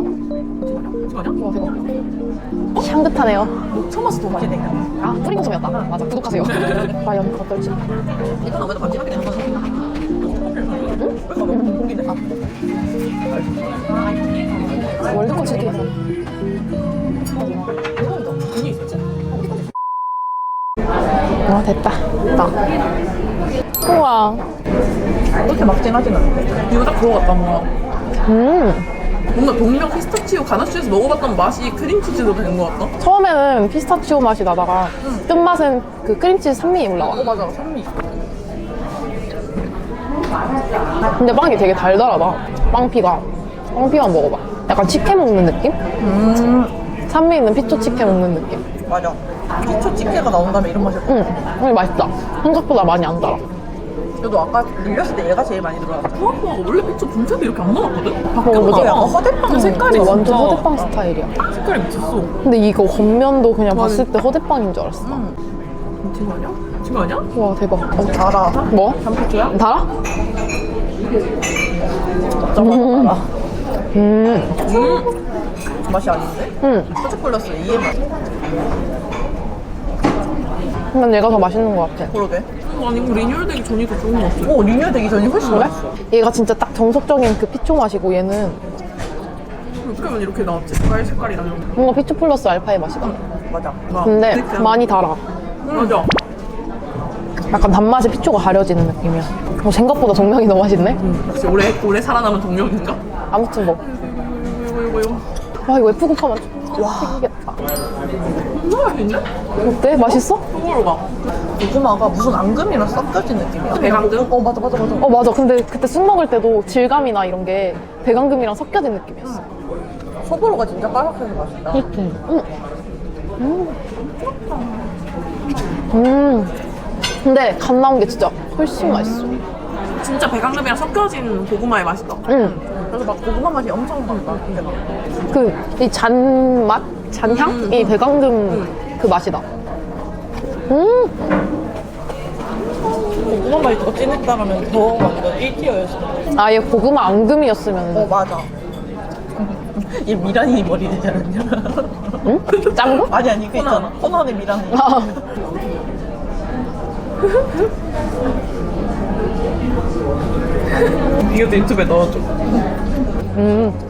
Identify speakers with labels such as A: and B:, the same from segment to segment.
A: 대박. 향긋하네요.
B: 녹차 맛이 더 맛있네.
A: 아, 뿌린 콘돔이었다. 맞아. 구독하세요. 과연 어떨지.
B: 이건 아무래도? 공기네. 아,
A: 월드컵 치킨.
B: 있었지?
A: 아, 됐다. 됐다. 우와.
B: 그렇게 막진 하진 않는데. 이거 딱 들어갔다, 뭔가.
A: 음.
B: 뭔가 동명 피스타치오 가나슈에서 먹어봤던 맛이 크림치즈로 되는 것 같다.
A: 처음에는 피스타치오 맛이 나다가 끝맛은 그 크림치즈 산미이 올라와.
B: 어, 맞아. 산미.
A: 근데 빵이 되게 달달하다. 빵피가. 빵피만 먹어봐. 약간 치킨 먹는 느낌?
B: 음,
A: 산미 있는 피초 치킨 먹는 느낌.
B: 맞아. 피초 찌개가 나온 다음에 이런 맛이었고.
A: 응. 근데 맛있다. 생각보다 많이 안 달아.
B: 저도 아까 늘렸을 때 얘가 제일 많이 들어갔어. 생각보다 원래 피초 분태도 이렇게 안 나왔거든?
A: 어,
B: 밖에
A: 맞아.
B: 약간 허대빵 색깔이
A: 어, 완전
B: 진짜
A: 허대빵 스타일이야.
B: 색깔이 미쳤어.
A: 근데 이거 겉면도 그냥 봤을 때 허대빵인 줄 알았어.
B: 미친 거 아니야? 거 아니야?
A: 와, 대박. 어,
B: 달아.
A: 뭐?
B: 단피초야?
A: 달아?
B: 정말 달아.
A: 음.
B: 음. 맛이 아닌데?
A: 응.
B: 살짝 골랐어. 이해 맛.
A: 난 얘가 더 맛있는 것 같아.
B: 그러게. 아니, 이거 리뉴얼 되기 전이 더 좋은 것 같아. 어, 리뉴얼 되기 전이 훨씬
A: 그래?
B: 맛있어.
A: 얘가 진짜 딱 정석적인 그 피초 맛이고 얘는
B: 어떻게 하면 이렇게 나왔지? 과일 색깔이랑 이런 거.
A: 뭔가 피초 플러스 알파의 맛이다.
B: 맞아.
A: 근데 많이 달아.
B: 맞아.
A: 약간 단맛에 피초가 가려지는 느낌이야. 어, 생각보다 정명이 너무 맛있네.
B: 역시 오래, 오래 살아남은 동료인가?
A: 아무튼 뭐.
B: 이거, 이거, 이거.
A: 와 이거 F국하면 와 튀기겠다.
B: 너무 맛있는데?
A: 어때? 맛있어?
B: 속으로 가. 고구마가 무슨 앙금이랑 섞여진 느낌이야.
A: 배강금?
B: 어, 맞아, 맞아, 맞아.
A: 어 맞아. 근데 그때 쑥 먹을 때도 질감이나 이런 게 배강금이랑 섞여진 느낌이었어.
B: 소보로가 진짜 바삭해서 맛있다.
A: 그치? 응. 음. 음. 근데 갓 나온 게 진짜 훨씬 맛있어.
B: 진짜 배강금이랑 섞여진 고구마의 맛이다.
A: 응.
B: 그래서 막 고구마 맛이 엄청 난다. 근데
A: 그이 잔맛, 잔향,
B: 음.
A: 이 배강금 그 맛이다. 음.
B: 고구마 맛이 더 진했다면 더 완전 1티어였어.
A: 아예 고구마 앙금이었으면
B: 어, 맞아. 얘 미란이 머리 되지 않았냐?
A: 응? 짱구?
B: 아니, 아니, 그 있잖아. 코난의 미란이.
A: 아.
B: 이것도 유튜브에 넣어줘.
A: 음.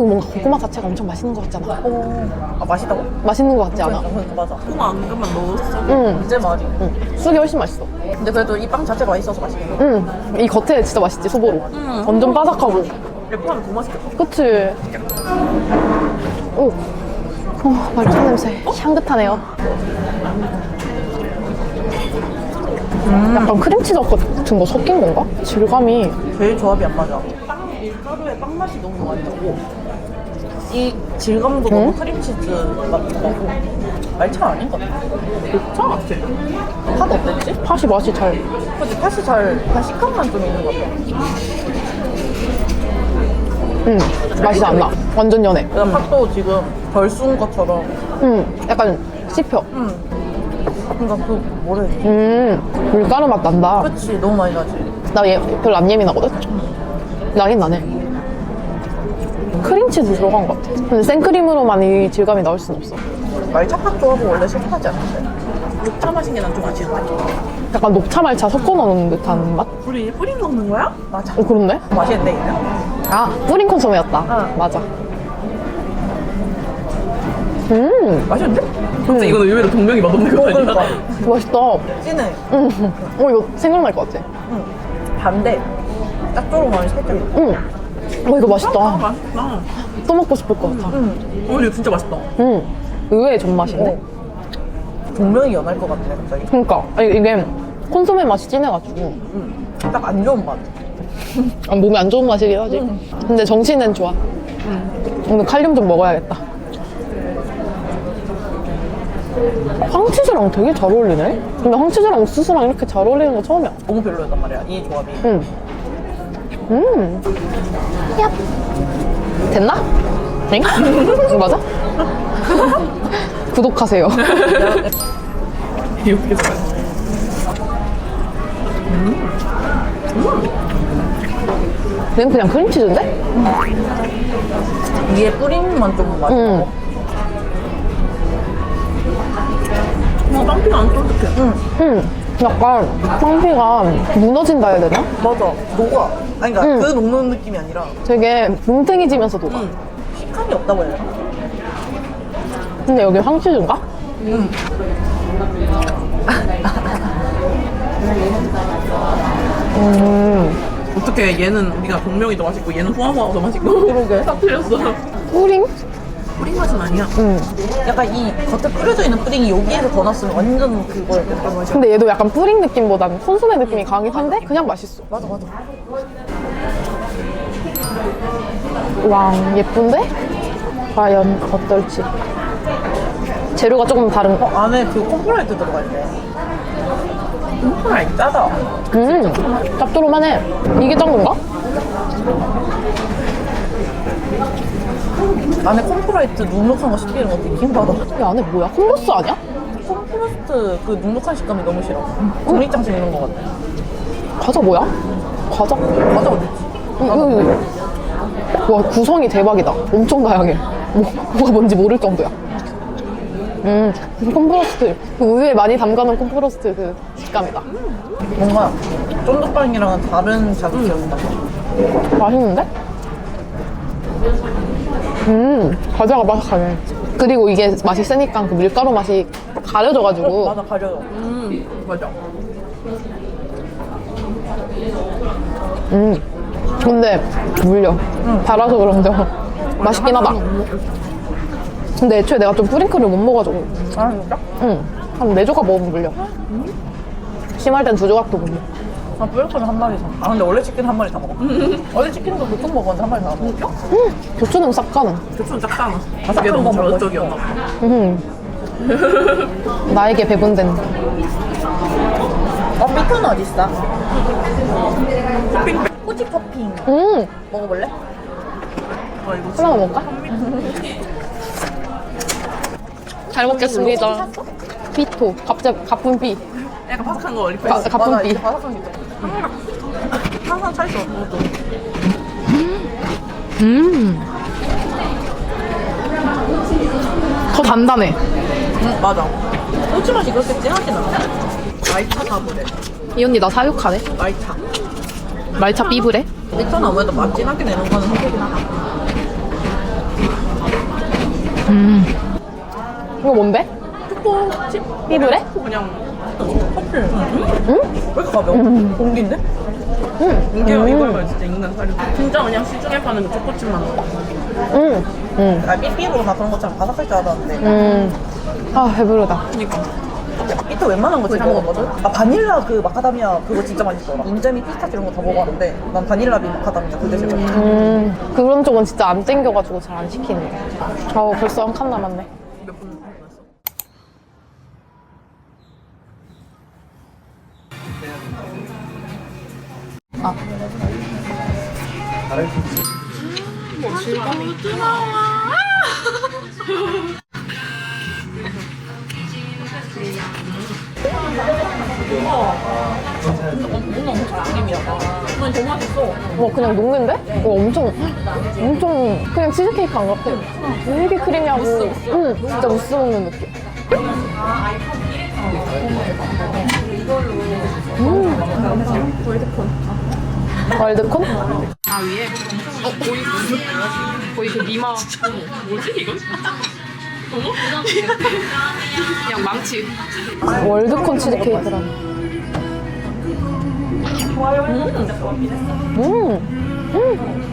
A: 그 뭔가 고구마 자체가 엄청 맛있는 것 같잖아.
B: 어. 아, 맛있다고?
A: 맛있는 것 같지 않아?
B: 그러니까, 맞아. 고구마 앙금만 넣었어.
A: 응.
B: 이제 말이.
A: 응. 쑥이 훨씬 맛있어.
B: 근데 그래도 이 빵 자체가 맛있어서 맛있겠네.
A: 응. 이 겉에 진짜 맛있지, 소보로.
B: 응.
A: 완전 바삭하고.
B: 예쁘면 더 맛있겠다.
A: 그치? 오. 어, 말차 냄새. 향긋하네요. 약간 크림치즈 같은 거 섞인 건가? 질감이.
B: 제일 조합이 안 맞아. 빵 밀가루에 빵 맛이 너무 많이 나고 이 질감도 너무 크림치즈 맛 나고 말차 아닌 것 같아. 녹차 같아. 팥 어땠지?
A: 팥이 맛이 잘.
B: 그치 팥이 잘 그냥 식감만 좀 있는 것 같아.
A: 응. 맛이 안 나. 완전 연해.
B: 그래서 팥도 지금 덜 쏜 것처럼.
A: 응. 약간 씹혀.
B: 음. 그러니까 그 되지?
A: 음. 밀가루 맛 난다.
B: 그치 너무 많이 나지.
A: 나 얘 별로 안 예민하거든? 나긴 나네. 크림치즈 들어간 것 같아. 근데 생크림으로만 이 질감이 나올 순 없어.
B: 말차 팥 조합은 원래 실패하지 않는데. 녹차 맛인 게 난 좀 아쉬운데.
A: 약간 녹차 말차 섞어 넣는 듯한 맛?
B: 우리 뿌린 넣는 거야? 맞아.
A: 어, 그렇네?
B: 맛있는데 얘는?
A: 아, 뿌린 콘소메였다.
B: 응.
A: 맞아. 음,
B: 맛있는데? 근데 이거는 의외로 동명이 맛없는 거 아니야?
A: 맛있다.
B: 진해.
A: 음, 어, 이거 생각날 것 같아.
B: 응. 반대. 짭조름함이 살짝 있어.
A: 음, 어, 이거
B: 아,
A: 맛있다.
B: 맛있다.
A: 또 먹고 싶을 것 같아.
B: 응. 어, 이거 진짜 맛있다.
A: 음, 의외의 존맛인데?
B: 동명이 연할 것 같네, 갑자기.
A: 그러니까 아니, 이게 콘소메 맛이 진해가지고
B: 응. 딱안 좋은 맛.
A: 아, 몸에 안 좋은 맛이긴 하지. 근데 정신은 좋아. 오늘 칼륨 좀 먹어야겠다. 황치즈랑 되게 잘 어울리네? 근데 황치즈랑 옥수수랑 이렇게 잘 어울리는 거 처음이야.
B: 너무 별로였단 말이야, 이 조합이.
A: 응. 음. 얍. 됐나? 엥? 맞아? 구독하세요.
B: 이렇게 해서.
A: 얘는 그냥 크림치즈인데?
B: 위에 뿌림만 좀 맛있어.
A: 응.
B: 어, 빵피가 안 쫀득해. 응.
A: 응. 약간 빵피가 무너진다 해야 되나?
B: 맞아. 녹아. 아니, 그러니까
A: 응.
B: 그 녹는 느낌이 아니라
A: 되게 뭉탱해지면서 녹아.
B: 응. 식감이 없다고 해야 되나?
A: 근데 여기 황치즈인가? 음.
C: 어떻게 얘는 우리가 동명이 더 맛있고 얘는 후아후아가 더 맛있고 그러게 다 틀렸어
A: 뿌링?
C: 뿌린 맛은 아니야
A: 응.
B: 약간 이 겉에 뿌려져 있는 뿌링이 여기에서 더 났으면 완전 그거였겠다. 맞아.
A: 근데 얘도 약간 뿌링 느낌보다는 콘소메 느낌이 강하긴 한데 그냥 맛있어.
B: 맞아, 맞아.
A: 와 예쁜데? 과연 어떨지. 재료가 조금 다른
B: 어, 안에 그 콤프라이트 들어가 있네. 콤프라이트 짜다.
A: 음, 짭조름하네. 이게 짠 건가?
B: 안에 콤프라이트 눅눅한 거 씹히는 거 되게 힘받아.
A: 이 안에 뭐야? 콤보스 아니야?
B: 콤프라이트 그 눅눅한 식감이 너무 싫어. 종이장식 이런 거 같아.
A: 과자 뭐야? 과자?
B: 맞아, 어딨지?
A: 이거, 이거. 와, 구성이 대박이다. 엄청 다양해. 뭐, 뭐가 뭔지 모를 정도야. 음, 콤프로스트. 그 우유에 많이 담가놓은 콤프로스트 그 식감이다.
B: 뭔가 쫀득빵이랑은 다른 자극이었나 봐.
A: 맛있는데? 음, 과자가 바삭하네. 그리고 이게 맛이 세니까 그 밀가루 맛이 가려져가지고.
B: 맞아, 가려요.
C: 음 맞아
A: 음. 근데 물려. 달아서 그런지 맛있긴 하다. 근데 애초에 내가 좀 뿌링클을 못 먹어가지고.
B: 아, 진짜?
A: 응. 한 네 조각 먹으면 물려. 심할 땐 두 조각도 물려.
B: 아, 뿌렸으면 한 마리 사. 아, 근데 원래 치킨 한 마리 다 먹어. 원래 치킨도 보통 먹었는데 한 마리 다 먹어.
A: 교촌은 싹 가능.
C: 교촌 작잖아
B: 아,
C: 그게 너무
B: 거 먹고
C: 저쪽이었나 봐
A: 음. 나에게 배분된.
B: 어, 피토는 어딨어? 꼬치 토핑.
A: 음.
B: 먹어볼래?
C: 아 이거
A: 하나만 먹을까? 잘 먹겠습니다. 피토. 갑자, 가쁜 삐.
C: 약간 바삭한 거 리프레시
A: 가-
B: 맞아,
A: 삐.
B: 이게 바삭한 게 있어. 항상 차있어. 그것도.
A: 음. 더 단단해.
B: 응, 맞아. 꼬치 맛이 그렇게 진하진 않아. 말차 가브레.
A: 이 언니 나 사육하네.
B: 말차.
A: 말차 삐브레.
B: 피토는 아무래도 맛 진하게 내는 거는 선택이긴 하다.
A: 이거 뭔데?
C: 초코칩
A: 삐브레?
C: 그냥
B: 커피. 응? 왜 이렇게 가벼워? 공기인데?
A: 응.
C: 이게
A: 음.
C: 이거면 진짜 인간 살이 진짜 그냥 시중에 파는 그 초코칩만
A: 응. 응.
B: 아, 삐삐로나 그런 것처럼 바삭할 줄 알았는데.
A: 음. 아, 배부르다.
C: 그니까
B: 피토 웬만한 거 진짜 먹었거든? 아, 바닐라 그 마카다미아 그거 진짜 맛있더라. 인절미 피스타치 이런 거 다 먹어봤는데 난 바닐라 비 마카다미아 그게 제일 맛있어.
A: 음. 그런 쪽은 진짜 안 땡겨가지고 잘 안 시키는데. 어, 벌써 한 칸 남았네. 와, 그냥 녹는데? 와, 엄청, 엄청, 그냥 치즈케이크 안 같아. 되게 크리미하고. 응, 진짜 무스 먹는 느낌. 음. 월드콘?
C: 아 위에 어 거의 그 거의 그 니마 뭐지 이건? 그냥 망치
A: 월드콘 치즈케이크라니. 음. 음.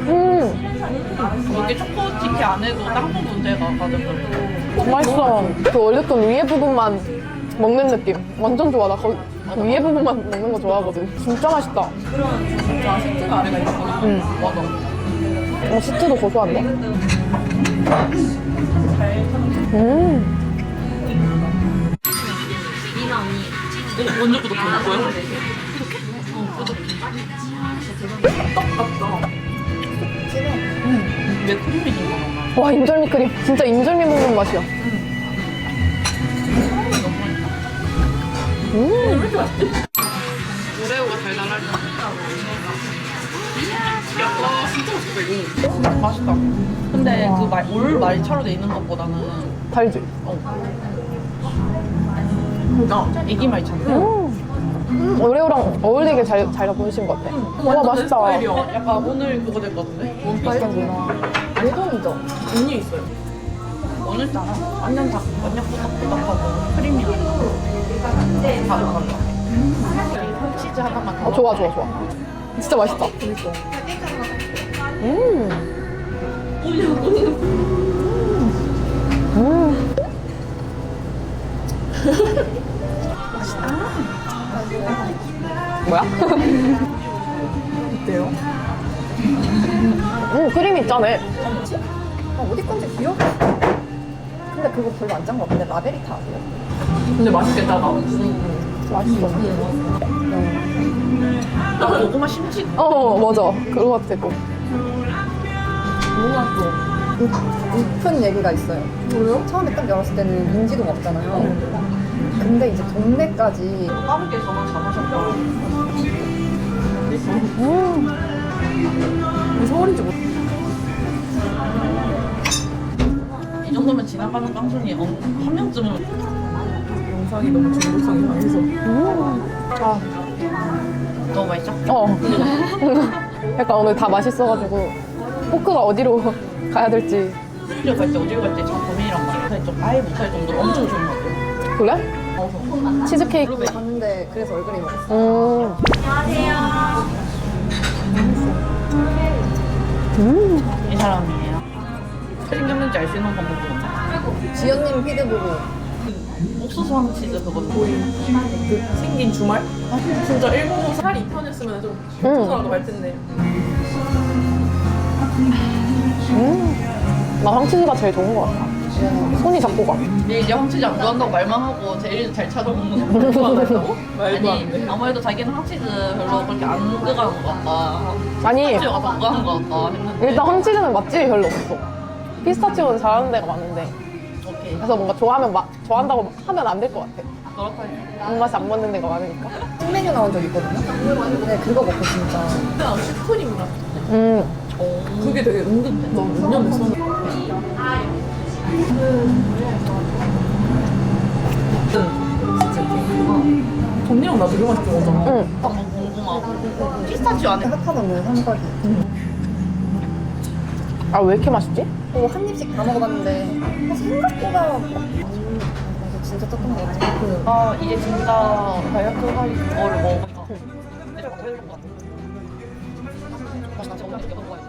A: 음.
C: 이게 초코치키 안에도 땅콩 문제가 가득 들어있고
A: 맛있어. 그 월드콘 위에 부분만 먹는 느낌. 완전 좋아. 나 거기 위에 부분만 먹는 거 좋아하거든. 진짜 맛있다.
C: 진짜 시트가 안에가 있구나
A: 응.
C: 맞아
A: 어, 시트도 고소한데? 음.
C: 진 거야?
A: 와, 인절미 크림. 진짜 인절미 먹는 맛이야. 음.
C: 오레오가 때 야, 와 진짜 맛있다 이거 맛있다 근데 그
D: 말, 올 말차로 돼 있는 것보다는
A: 달지?
D: 어, 애기 말차인데
A: 음. 오레오랑 어울리게 잘, 잘 보신 것 같아. 와, 맛있다.
D: 어, 약간 오늘 그거 될 것 같은데?
A: 맛있구나. 외동이죠?
D: 분이 있어요. 오늘따라 완전 다 완전 꾸덕꾸덕하고 크리미하고 바로 달라. 치즈 하나만 더.
A: 어, 좋아, 좋아, 좋아. 진짜 맛있다. 음. 음. 뭐야?
D: 어때요?
A: 음, 크림이 짜네.
B: 아, 어디 건지 기억이 안 나. 근데 그거 별로 안 짠 거 같은데 라베리타 아세요?
D: 근데 맛있겠다. 나.
A: 맛있어.
D: 나 고구마 심지
A: 어, 맞아. 그거 같아, 또.
D: 너무 맛있어.
B: 높은 얘기가 있어요. 뭐요? 처음에 딱 열었을 때는 인지도가 없잖아요. 근데 이제 동네까지
D: 빠르게 전화 잡으셨다.
A: 음.
D: 서울인지 모르. 이 정도면 지나가는 깡순이 어, 한 명쯤은 영상이 너무 중독성이 강해서
A: 음. 아,
D: 너무 맛있죠?
A: 어. 약간 오늘 다 맛있어가지고, 포크가 어디로 가야 될지.
D: 심지어 갈때 어딜 갈때 참 고민이란 말이야. 좀 아예 못할 정도로 엄청 좋은 것 같아요.
A: 그래? 치즈케이크.
B: 갔는데 그래서 얼그레이 먹었어.
A: 음. 음.
D: 이 사람이에요. 생겼는지 알 수 있는 방법은
B: 지연님 피드 보고
D: 옥수수 황 치즈 그거 보이 그 생긴 주말? 진짜 일본어
C: 살이 2편이었으면 좀
A: 음.
C: 좋더라도 갈 텐데.
A: 음. 나 황치즈가 제일 좋은 것 같아. 손이 잡고 가.
D: 얘 이제 황치즈 안 좋아한다고 말만 하고 제일 잘 찾아먹는 거 좋아한다고?
C: 말도 안
D: 아니
C: 돼.
D: 아무래도 자기는 황치즈 별로 그렇게 안 들어가는 것 같다
A: 아니,
D: 황치즈가 더 들어가는 것 같다 했는데
A: 일단 황치즈는 맛집이 별로 없어. 피스타치오는 잘하는 데가 많은데. 그래서 뭔가 좋아하면 막 좋아한다고 하면 안 될 것 같아. 입맛이 안 맞는 데가 많으니까.
B: 신메뉴 나온 적 있거든요. 근데 그거 먹고 진짜
C: 슈크림이라.
A: 음.
C: 그게 되게 은근 너몇년 됐었는데.
D: 언니랑 나 되게 맛있게 먹었잖아
A: 응.
D: 너무 궁금하고 피스타치오 안에
B: 핫하던데 삼각이.
A: 아, 왜 이렇게 맛있지?
B: 어, 한 입씩 다 먹어봤는데 어, 생각보다 음, 이거 진짜 조금 것 같아. 그
D: 아 이제 진짜 다이어트 할 거를 먹으니까 내가 더 해본 것 같아 맛있다 진짜 먹어야지.